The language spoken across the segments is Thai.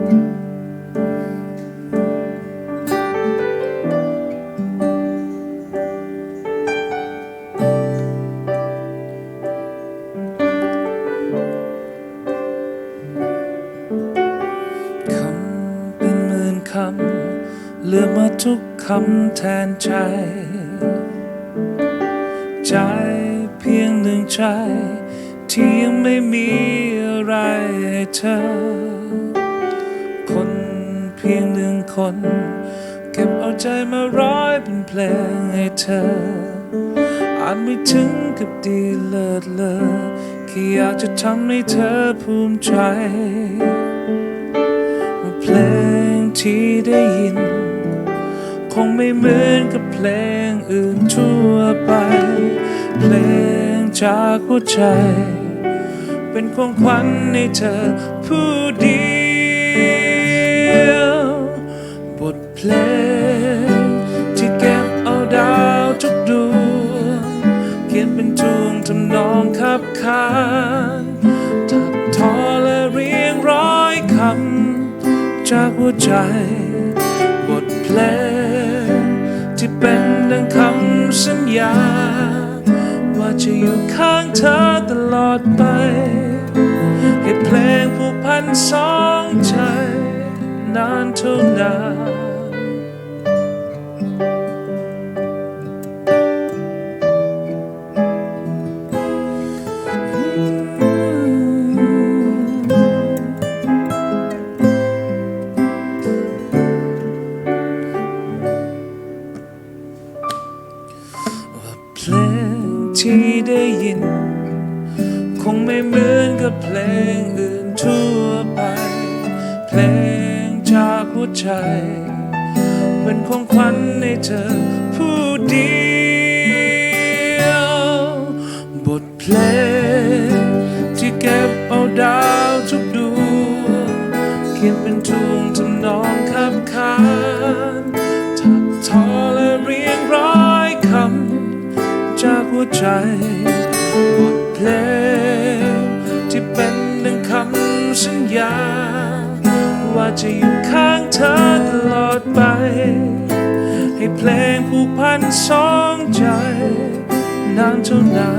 คำเป็นหมื่นคำเลือมาทุกคำแทนใจ ใจเพียงหนึ่งใจ ที่ยังไม่มีอะไรให้เธอ พียงหนึ่งคน เก็บเอาใจมาร้อยเป็นเพลงให้เธออาจไม่ถึงกับดีเลิศเลอแค่อยากจะทำให้เธอภูมิใจว่าเพลงที่ได้ยิน คงไม่เหมือนกับเพลงอื่นทั่วไป เพลงจากหัวใจ เป็นของขวัญให้เธอผู้เดียว บทเพลง ที่เก็บเอาดาวทุกดวงเขียนเป็นทวงทำนองขับขานถักทอและเรียงร้อยคำจากหัวใจ บทเพลง ที่เป็นดังคำสัญญา ว่าจะอยู่ข้างเธอตลอดไปให้เพลงผูกพันสองใจ นานเท่านานเพลงที่ได้ยิน คงไม่เหมือนกับเพลงอื่นทั่วไป เพลง จากหัวใจ เป็นของขวัญให้เธอผู้เดียว บทเพลงที่เก็บเอาดาวทุกดวงเขียนเป็นทวงทำนองขับขานถักทอและเรียงร้อยคำจากหัวใจ บทเพลงที่เป็นดังคำสัญญา จะอยู่ข้างเธอตลอดไป ให้เพลงผูกพันสองใจนานเท่านาน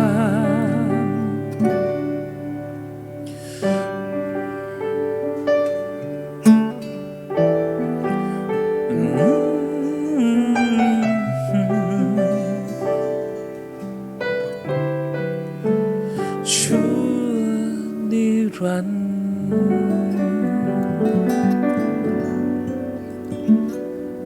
ชั่วนิรันดร์